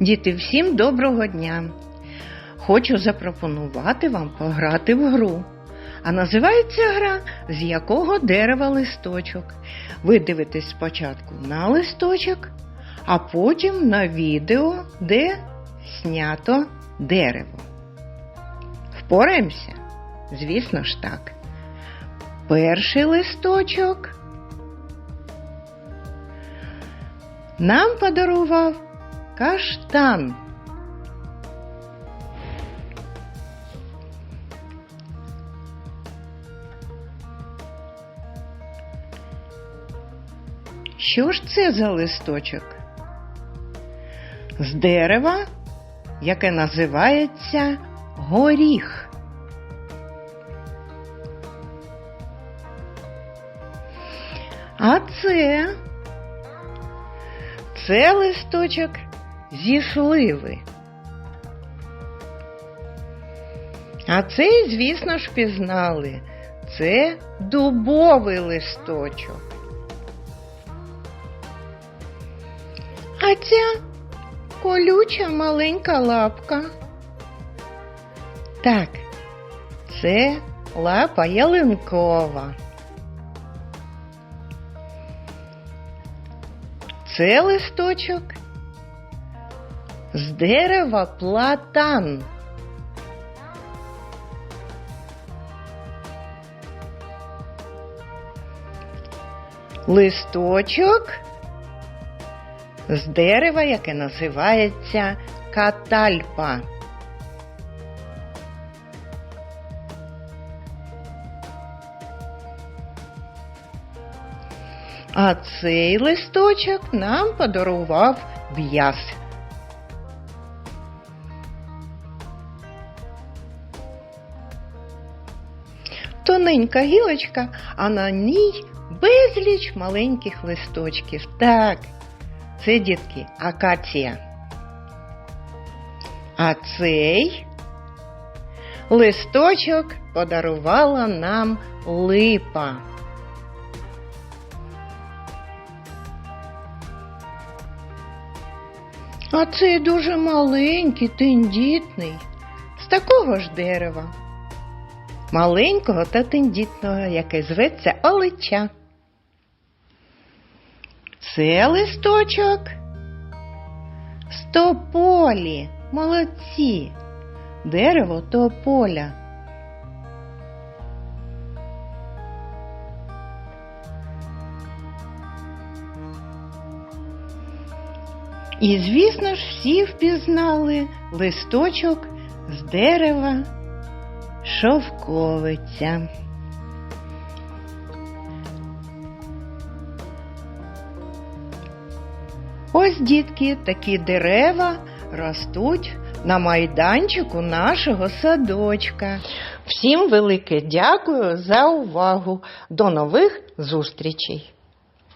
Діти, всім доброго дня! Хочу запропонувати вам пограти в гру. А називається гра з якого дерева листочок. Ви дивитесь спочатку на листочок, а потім на відео, де знято дерево. Впораємося? Звісно ж так. Перший листочок нам подарував каштан. Що ж це за листочок? З дерева, яке називається горіх. А це це листочок зі сливи. А цей, звісно ж, пізнали. Це дубовий листочок. А ця колюча маленька лапка. Так, це лапа ялинкова. Це листочок з дерева платан. Листочок з дерева, яке називається катальпа. А цей листочок нам подарував в'яз. Тоненька гілочка, а на ній безліч маленьких листочків. Так, це дітки акація. А цей листочок подарувала нам липа. А цей дуже маленький, тендітний, з такого ж дерева. Маленького та тендітного, яке зветься олича. Це листочок з тополі. Молодці. Дерево тополя. І, звісно ж, всі впізнали листочок з дерева шовковиця. Ось, дітки, такі дерева ростуть на майданчику нашого садочка. Всім велике дякую за увагу. До нових зустрічей!